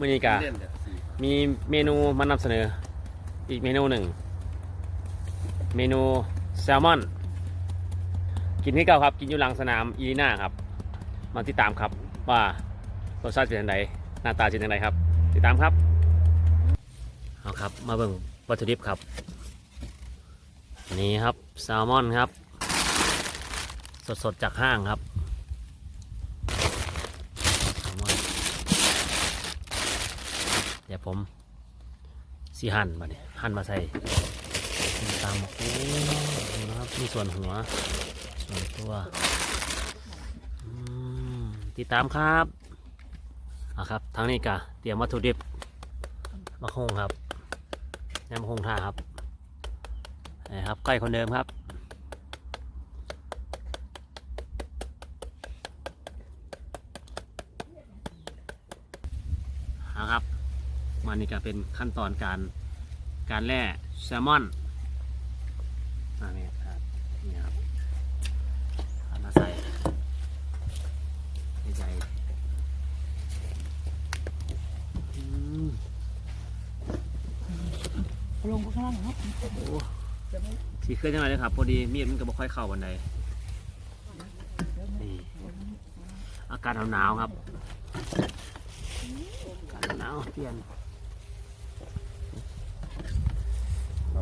มื่อนี้กะเล่นเนี่ยสี่มีเมนูมานำเสนอ อีกเมนูหนึ่ง เมนูแซลมอน กินที่เก่าครับ กินอยู่หลังสนามอีลีน่าครับ มาติดตามครับว่ารสชาติเป็นยังไงหน้าตาเป็นยังไงครับ ติดตามครับเอาครับ มาเบิ่งวัตถุดิบครับ นี่ครับแซลมอนครับ สดๆจากห้างครับแซลมอน เดี๋ยว ผมสีหั่นมาเนี่ยหั่นมาใส่ตามกโอ้ดูนะครับมีส่วนหัว ส่วนตัวติดตามครับอะครับทางนี้กะเตรียมวัตถุดิบมะฮงครับแหนมะฮงท่าครับนี่ครับใกล้คนเดิมครับ เอาครับ มันนี่ก็เป็นขั้นตอนการการแล่แซลมอนอันนี้ครับนี่ครับเอามาใส่ใหญ่ๆอืมลงข้างล่างครับโอ้สีเคลื่อนยังไงเลยครับ พอดีมีดมันก็บ่ค่อยเข้าบันไดนี่อากาศหนาวๆครับอากาศหนาวๆเปลี่ยน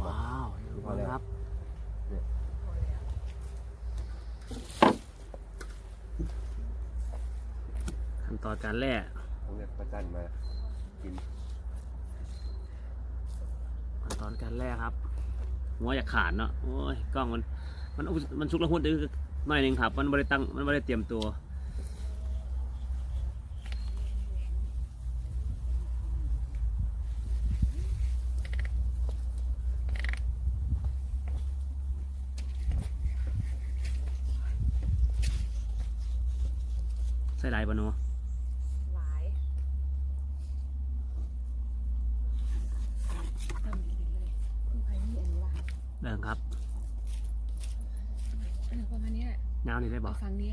ว้าวดูครับขั้นตอนการแล่ต้องเรียกประจันมากินขั้นตอนการแล่ครับหัวอยากขาดเนาะโอ้ยกล้องมันมันอุมันชุกละหุ่นดื้อหน่อยหนึงครับ มันไม่ได้ตั้งมันไม่ได้เตรียมตัว ใส่ได้ปะหนูหลายทำดีเลยคุณไผ่นี่อันนี้ล่ะเดินครับเออประมาณนี้แหละน้ำนี่ได้บอเอากฝั่งนี้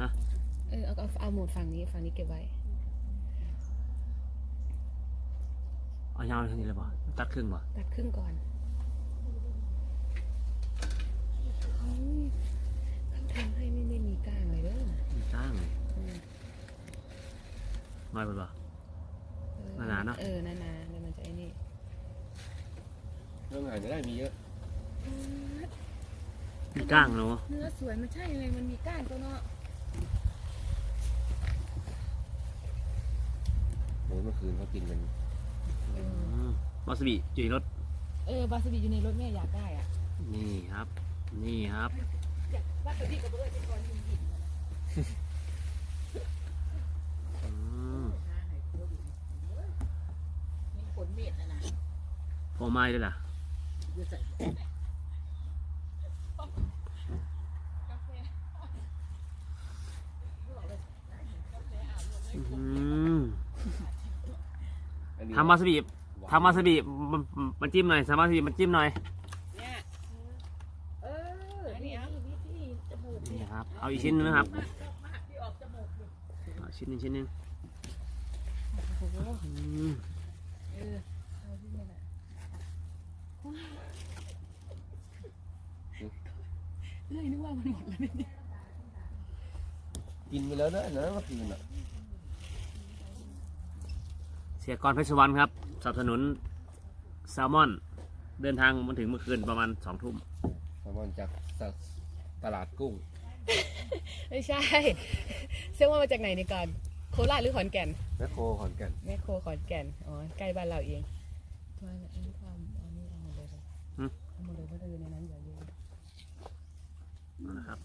ฮะ เออเอาเอาเอาหมดฝั่งนี้ฝั่งนี้เก็บไว้ เอายาวเท่านี้เลยบอตัดครึ่งบอตัดครึ่งก่อนเฮ้ยเขาทำให้ไม่ได้มีก้างเลยเด้อ จ้าง อืม น้อยไปบอเออหนาๆเนอะ เออหนาๆเดี๋ยวมันจะไอ้นี่เรื่องงานจะได้มีเยอะมีก้างหนูเนื้อสวยมันใช่เลยมันมีก้างตัวเนาะโอ้ยเมื่อคืนเขากินกันเอออืมวาซาบิจุยรสเออบาสบิอยู่ในรถแม่อยากได้อะนี่ครับ นี่ครับบาสบิกับเบอร์ที่ก่อนยิงหินอืม มีผลเม็ดนะนะ พอ ไม้ด้วยล่ะอยู่ใส่อืมอันนี้ทำวาซาบิทำวาซาบิมันมันจิ้มหน่อยทำวาซาบิมันจิ้มหน่อยเนี่ยเออนี่เอาวิธีจมูกนี่เนี่ยครับ เอาอีกชิ้นนึงนะครับที่ออกจมูกเนี่ยเอาชิ้นหนึงชิ้นหนึง โอ้โห อืม เออเอาที่นี่แหละ เลยนึกว่ามันหมดแล้วเนี่ยกินไปแล้วนะอันนะเมื่อคืนอะเสียกรเพชรสุวรรณครับสนับสนุนแซลมอน เดินทางมาถึงเมื่อคืนประมาณสองทุ่มแซลมอนจากตลาดกุ้ง ไม่ใช่เสื้อว่ามาจากไหนนี่ก่อน โคราชหรือขอนแก่น แมคโครขอนแก่นแม่โคขอนแก่น อ๋อ ใกล้บ้านเราเองทวนอันนี้ทำอันนี้เอาหมดเลยเลยเอาหมดเลยเพราะเออในนั้นอย่าเยอะ เอาละครับ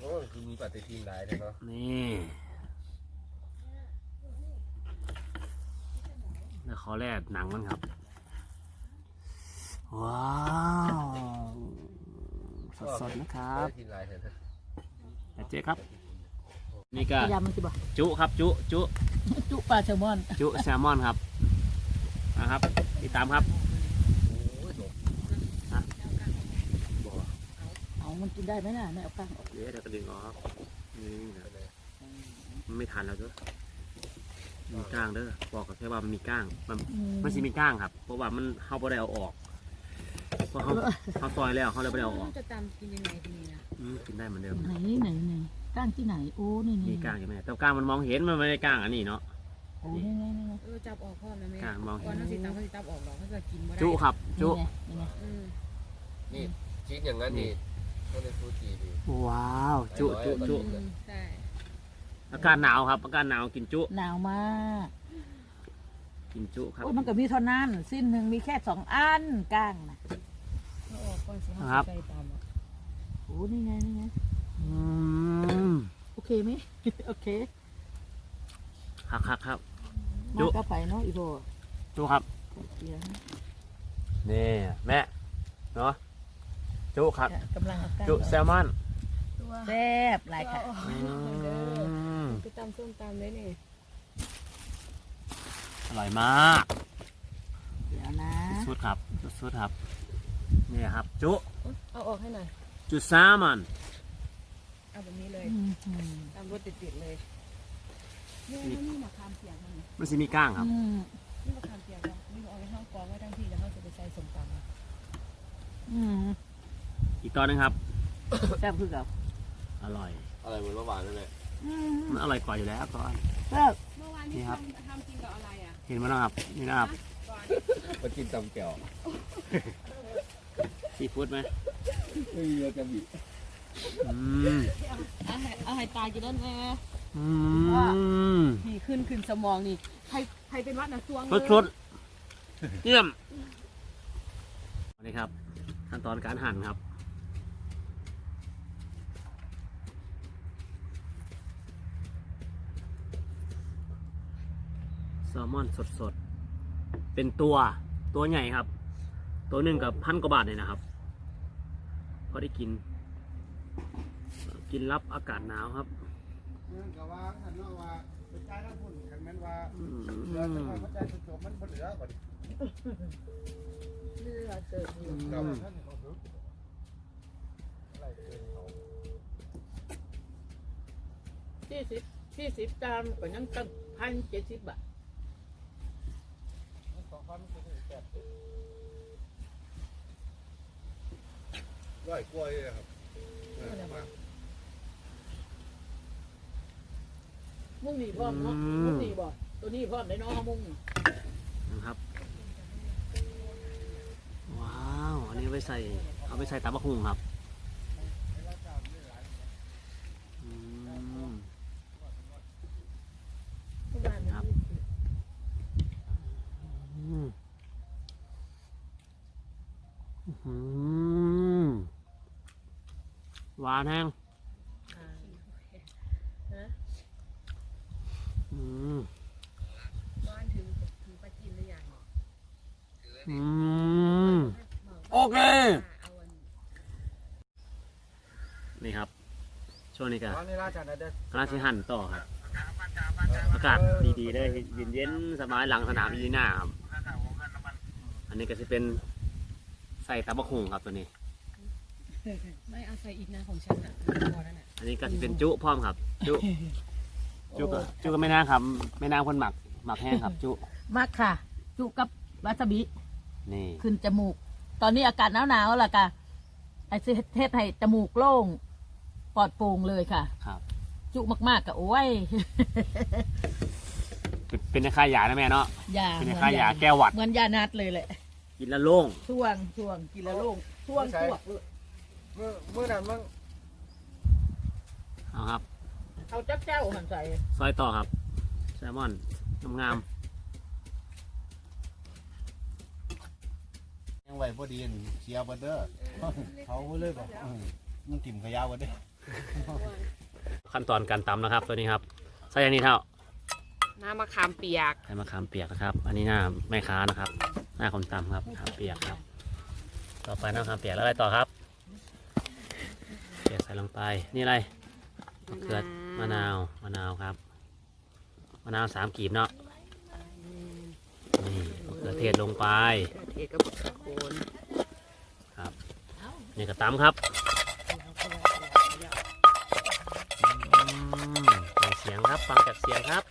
โอ้ยคือมีปฏิทินหลายเลยเนาะนี่แล้วขอแรกหนังมันครับ ว้าว สดๆนะครับปฏิทินหลายเลยนะเดี๋ยวเจ๊ครับ นี่ก็ยำมันสิบ่จุครับจุจุจุปลาแซลมอน จุแซลมอนครับนะครับติดตามครับ โอ้ยดก ฮะ บ่ เอา มันกินได้ไหมน่ะแม่เอาก้างออกเดี๋ยวเดี๋ยวกระดึงออกนี่นะมันไม่ทันแล้วด้วยมีก้างเด้อบอกกับแค่ว่ามันมีก้าง มันมันสิมีก้างครับ เพราะว่ามันเขาบ่ได้เอาออกเพราะเขาเขาซอยแล้วเขาเลยบ่ได้เอาออกจะตามกินยังไงทีนี้นะอืมกินได้เหมือนเดิมไหนไหนไหนก้างที่ไหนโอ้นี่นี่มีก้างใช่ไหมแต่ก้างมันมองเห็นมันไม่ได้ก้างอันนี้เนาะโอ้นี่ไงนี่ไงเออจับออกพ่อนะแม่ก้างมองก่เห็อนนน้องสีตามเขาสีตามออกหรอกเขาจะกินบ่ได้จุครับจุนี่ไงนี่ไงอืมนี่ชิ้นอย่างนั้นนี่ ต้องเป็นฟูจิดีว้าวจุจุจุอืมใช่อากาศหนาวครับอากาศหนาวกินจุ หนาวมากกินจุครับโอ้ยมันก็มีเท่านั้นสิ้นหนึ่งมีแค่สองอันก้างนะเขาออกก่อนสิเขาครับใส่ตามอะโอ้นี่ไงนี่ไงอืมโอเคไหมโอเคครับครับครับมาจุก็ไปเนาะอีโบจุครับเดี๋ยวนะนี่แม่เนาะ จุครับกำลังเอาก้างจุแซลมอนตัวแซ่บหลายค่ะอืมไปตำส้มตำเลยนี่อร่อยมากเดี๋ยวนะสุดๆครับสุดๆครับนี่ครับจุเอาออกให้หน่อยจุแซลมอนเอาแบบนี้เลยอืมอืมตามรถติดๆเลยนี่นี่มาคามเสียงมันมันสิมีก้างครับ อืมนี่มาทำเปียกแล้วนี่เอาไปห้องกองไว้ทั้งที่แล้วเขาจะไปใส่ส้มตำอะอืม อีกตอนหนึงครับ แซ่บคือเก่าอร่อย อะไรเหมือนเมื่อวานนั่นแหละอืมมันอร่อยกว่าอยู่แล้วก่อน แซ่บเมื่อวานนี่นี้ครับ ทำทำกินกับอะไรอะเห็นไหมนะครับ นี่นะครับก่อนมากินตำแก้วซีฟู้ดไหมเฮ้ยเราจะบีอืมเอาให้เอาให้ตายกินนั่นแน่อืมนี่ขึ้นขึ้นสมองนี่ใครใครเป็นวัดนะซวงสุดสุดๆเยี่ยมนี่ครับ ขั้นตอนการหั่นครับ ซลมอนสดๆ เป็นตัวตัวใหญ่ครับ ตัวหนึ่งกับพันกว่าบาทเลยนะครับ พอได้กิน กินรับอากาศหนาวครับเนื่องจากว่าท่านเนาะว่าเป็นใจทั้งพุ่นคันแม่นว่าอืเหลือแต่มว่าพระใจสุดจบมันเหลือบ่ดิเลือเกิดอยู่เราท่านเขาถึกอะไรเกินเขาที่สิบที่สิบจานก็ยังตั้งพันเจ็ดสิบบาท พันเป็นแปดสิบร้อยกล้วยเลยครับเออมามุ่งหนีพร้อมเนาะมุ่งหนีบ่ตัวนี้พร้อมได้เนาะมุ่งนะครับ ว้าว อันนี้เอาไปใส่ เอาไปใส่ตับกหุ่งครับอืม เมื่อวาน ครับ อืมอื้อ หือหวานแห้งฮะอืมบ้านถึงถึงปลาจีนหรือยังอืมโอเคเอาอันนี่ครับ ช่วงนี้ก็ตอนนี้ราชการเด้อกำลังสิหั่นต่อครับ อากาศดีๆเลยเย็นเย็นๆสบายหลังสนามยีน่าครับ อันนี้ก็จะเป็น ใส่ตับกหุ่งครับตัวนี้ ไม่เอาใส่อีกนะของฉันอะพอแล้วน่ะอันนี้ก็จะเป็นจุพร้อมครับ จุ จุก็จุก็ไม่น่าครับไม่น่าคนหมัก หมักแห้งครับ จุ มากค่ะ จุกับวาซาบินี่ ขึ้นจมูก ตอนนี้อากาศหนาวๆล่ะค่ะไอ้เทศให้จมูกโล่งปลอดโปร่งเลยค่ะ ครับ จุมากๆกับโอ้ยเป็นเป็นค่ายานะแม่เนาะยาเป็นค่ายาแก้หวัด เหมือนยานัดเลยแหละ กินแล้วโล่งช่วงช่วงกินแล้วโล่งช่วงพวกเมื่อเมื่อนั้นมันเอาครับเอาจักเจ้าหันใส่ซอยต่อครับแซลมอนงามยังไหวพอดีนเสียบ่เด้อเขาเลยบอกอืมมันถิ่มขยะบ่เด้อๆขั้นตอนการตำนะครับ ตัวนี้ครับใส่อันนี้เท่าน้ำมะขามเปียกใส่มะขามเปียกนะครับ อันนี้หน้าแม่ค้านะครับ หน้าคนตำครับมะขามเปียกครับ ต่อไปน้ำมะขามเปียกแล้วอะไรต่อครับ เปียกใส่ลงไป นี่อะไรมะเขือมะนาว มะนาวครับ มะนาวสามกีบเนาะ นี่มะเขือเทศลงไปเทศกับโคนครับ นี่ก็ตำครับอืมฟังเสียงครับ ฟังจากเสียงครับ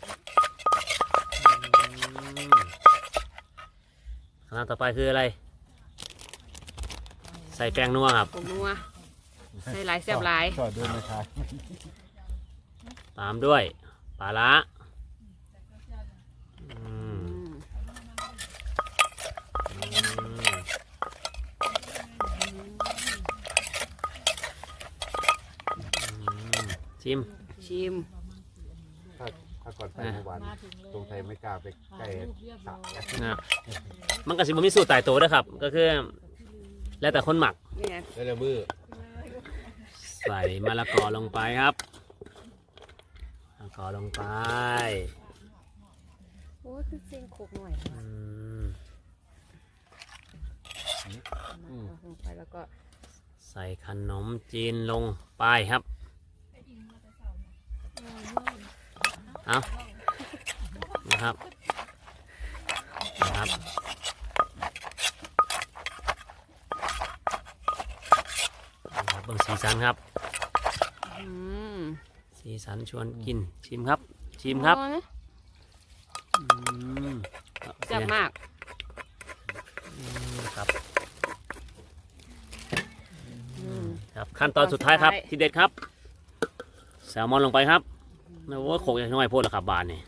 ขั้นตอนต่อไปคืออะไร ใส่แป้งนัวครับ ผงนัวใส่หลายแซ่บหลายชอบด้วยนะคะตามด้วยปลาละอือืมมอืมอืมชิมชิมถ้าถ้า ก่อนไปเมื่อวานตรงไทยไม่กล้าไปใกล้สระแล้วนะมันก็สิบมีสูตรตายตัวด้วยครับ ก็คือแล้วแต่คนหมักนี่ไงแล้วละมือใส่มะละกอลงไปครับมะละกอลงไปโอ้ยคือเสียงโคกหน่อยอืมเอาลงไปแล้วก็ใส่ขนมจีนลงไปครับ เอานะครับนะครับนะครับเบิ่งสีสันครับอืมสีสันชวนกินชิมครับ ชิมครับอ๋ออืมแซ่บมากอืมครับอืมครับขั้นตอนสุดท้ายครับสุดท้ายทีเด็ดครับ แซลมอนลงไปครับ โอ้ยโขกอย่างน้อยโพดแล้วครับบานนี่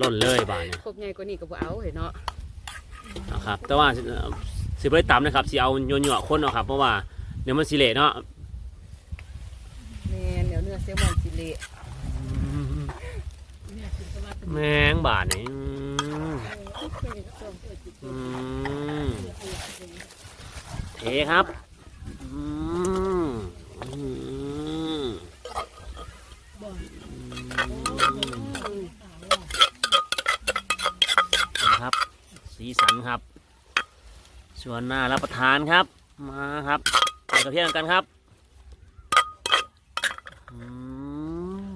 ล่นเลยบานนี่โคกใหญ่กว่านี้ก็บ่เอาเห็นเนาะนะครับแต่ว่าเอ่อสิบได้ตำนะครับสิเอาโยนหยวคนเอาครับเพราะว่าเดี๋ยวมันสิเละเนาะแม่นเดี๋ยวเนื้อแซลมอนสิเละแมงบานนี่อืมอืมเทครับอืมอืม นะครับ สีสันครับ ส่วนหน้ารับประทานครับ มาครับใส่กระเทียมกันครับอืม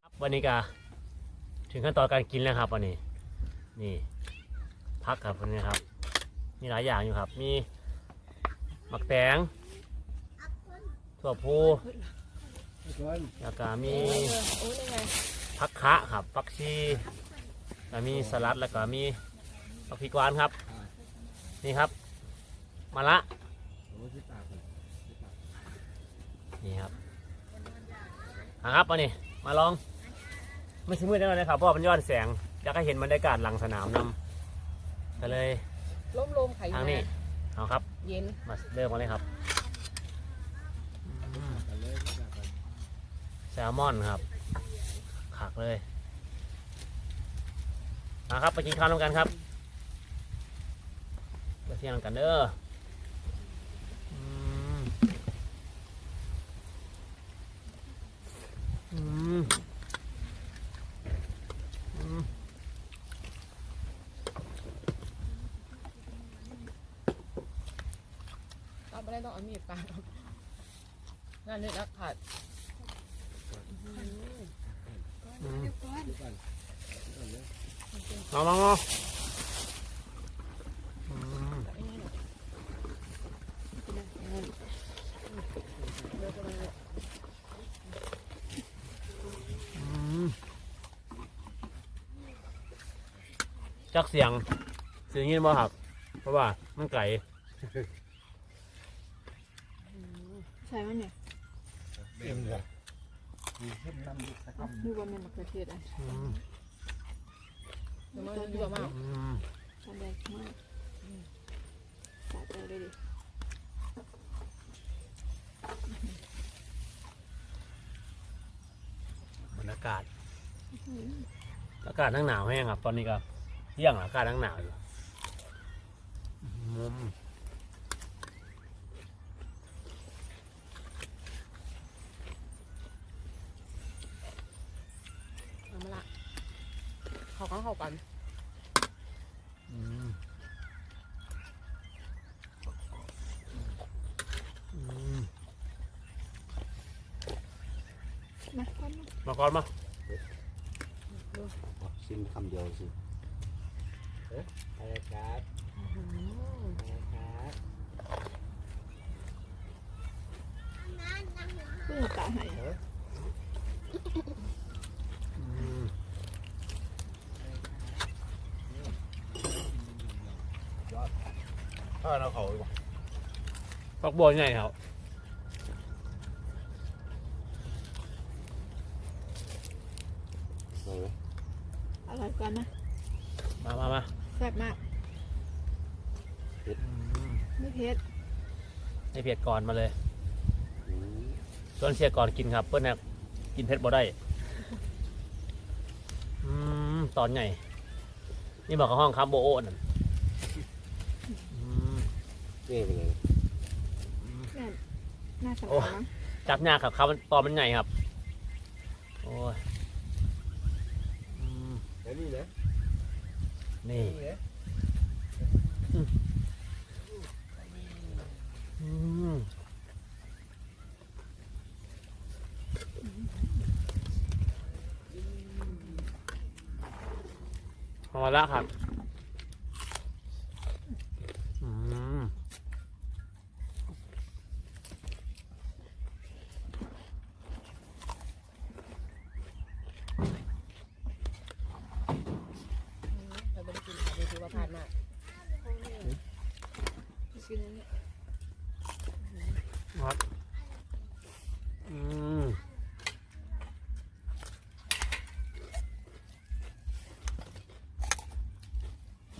ครับวันนี้ก็ถึงขั้นตอนการกินแล้วครับวันนี้ นี่พักครับวันนี้ครับ มีหลายอย่างอยู่ครับ มีหมักแตงถั่วพูแล้วก็มีโอ้ยนี่ไง ผักคะครับผักชีแล้วมีสลัดแล้วก็มีผักพริกหวานครับ นี่ครับมะละนี่ครับอะครับมานี่มาลองไม่ซื้อมือได้เลยครับเพราะว่ามันยอดแสงอยากให้เห็นบรรยากาศหลังสนามนำก็เลยล้มลมไข่ทางนี้เอาครับ เย็นมาเริ่มมาเลยครับอืมแซลมอนครับขัก เลยมาครับไปกินข้าวร่วมกันครับไปเที่ยงกันเด้ออืมอืมอืมเอาไม่ได้ต้องเอามีดปาดออกนั่นนี่นะขา ดอืมมามามาอืมอืมจักเสียงเสียงยินบ่ครับ เพราะว่ามันไก่ ใช่ไหมเนี่ย เต็มเลย ดูว่ามันมะ เขือเทศอะอืมเดี๋ยวมันดูว่ามากอืมทำแดงมากสาใจเลยดิบรรยากาศ อากาศทั้งหนาวแห้งครับ ตอนนี้ก็เที่ยงแล้วอากาศทั้งหนาวอยู่อืม มาก่อนมามาก่อนมาชิมคำเดียวสิเอ๊ะอะไรครับอะไรครับเพื่อกาให้ถ้าเราเขาบอกบักบัวใหญ่ครับ ไม่เผ็ดให้เผ็ดก่อนมาเลยชวนเสียก่อนกินครับ เพื่อนนะกินเผ็ดบ่ได้อืมตอนใหญ่นี่บอกกับห้องครับโบโอนั่นอืมนี่เป็นไงน่าสนโอ้ใจมั้งจับยากครับครับมันตอนมันใหญ่ครับ โอ้ยอืมแล้วนี่นะนี่ นี่นะ อืม พอแล้วครับ อืม เราไม่ได้กินค่ะดูถือว่าผ่านมากกินอันนี้ ครับ อืม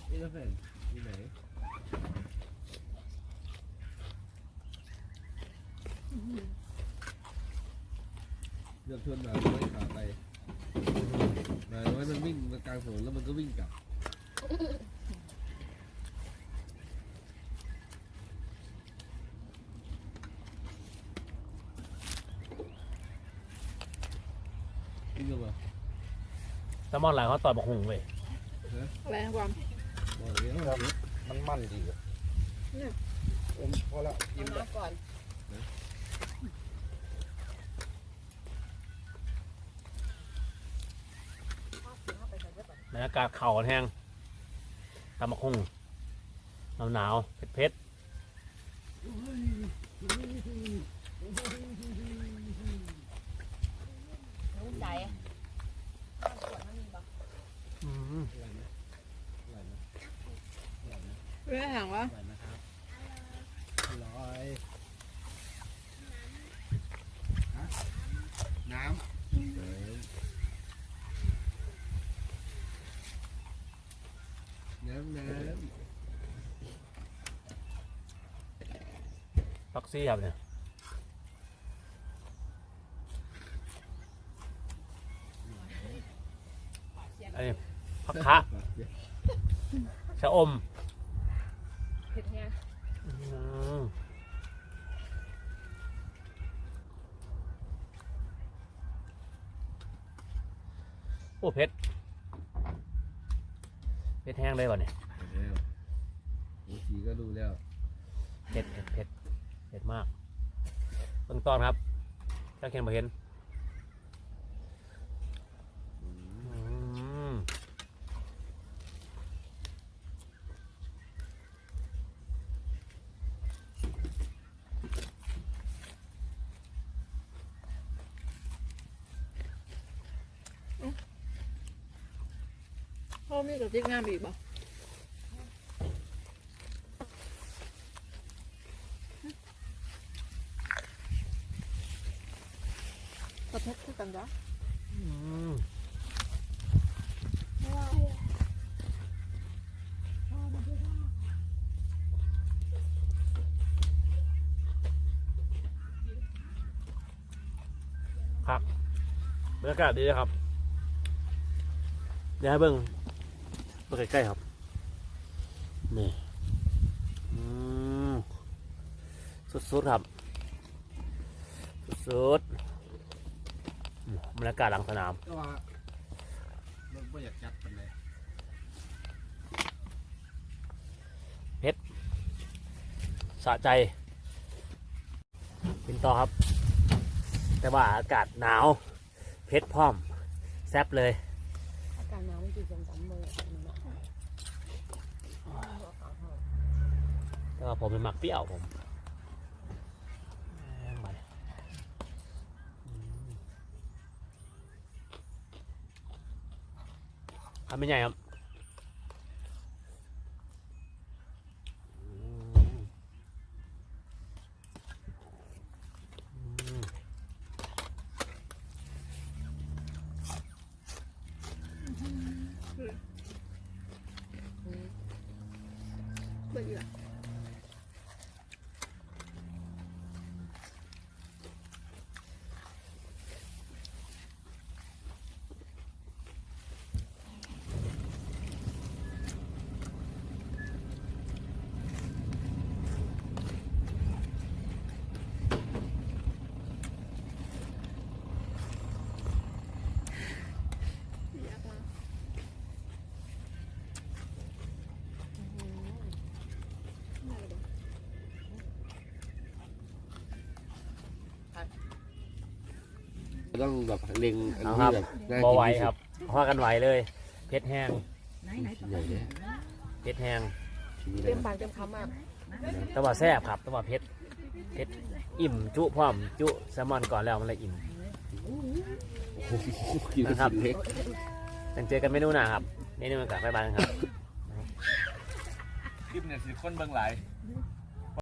นี่นะแฟนที่ไหน เลือกชวนหมาน้อยขาไปหมาน้อยมันวิ่งมากลางถนนแล้วมันก็วิ่งกลับวิ่งกลับมาแซลมอนหลายเขาต่อยบอกหุงเลยอะไรนะความบอกเลยว่ามันมันดีอะเออพอแล้วกินน้ำก่อน บรรยากาศเข่ากันแห้งตำบักหุ่งหนาวหนาวๆเผ็ดเผ็ดน้ำใจๆอืมเรื่องถามว่าอร่อยนะครับอร่อยฮะน้ำ น้ำน้ฟักซี่ครับเนี่ยไอ้ผักคะชะอมเผ็ดเนี่ยอืมโอ้เผ็ด เผ็ดแห้งเลยก่อนเนี่ยแล้วโอ้สีก็ดูแล้วเผ็ดเผ็ดเผ็ดเผ็ดมากเบื้องต้นครับถ้าเห็นบ่เห็นอืม พ่อมีกับจิ๊กงามอีกบ่กระทบคือกันจ้ะอืมครับบรรยากาศดีนะครับเดี๋ยวให้เบิ้ง เบิ้งใกล้ๆครับ นี่อืมสุดๆครับ สุดๆอืมบรรยากาศหลังสนามก็ว่ามันไม่อยากจัดมันเลยสะใจกินต่อครับ แต่ว่าอากาศหนาว เพชรพร้อม แซบเลย อากาศหนาวมันกินจำจำเลยแบบนี้เนาะ แต่ว่าผมเป็นหมักเปรี้ยวผมแม่งมาเนี่ยอืมทำไม่ใหญ่ครับอืม เบิ่งอีกละ ต้องแบบเล็งอันเอาที่ครับแบบน่าบอกินไหวที่สุดครับพากันไหวเลย เพชรแห้ง ใหญ่เลยเพชรแห้งชิ้นนี้เลเต็ยมปากเต็มคำมากแต่ว่าแซ่บครับแต่ว่าเพชร เพชรอิ่มจุพร้อมจุแซลมอนก่อนแล้วมันเลยอิ่ม โอ้โหกินนะครับชิ้นเล็กยังเจอกันเมนูหน้าครับเมนูกับบ๊ายบายครับ คลิปเนี่ยสิคนเบิ่งหลาย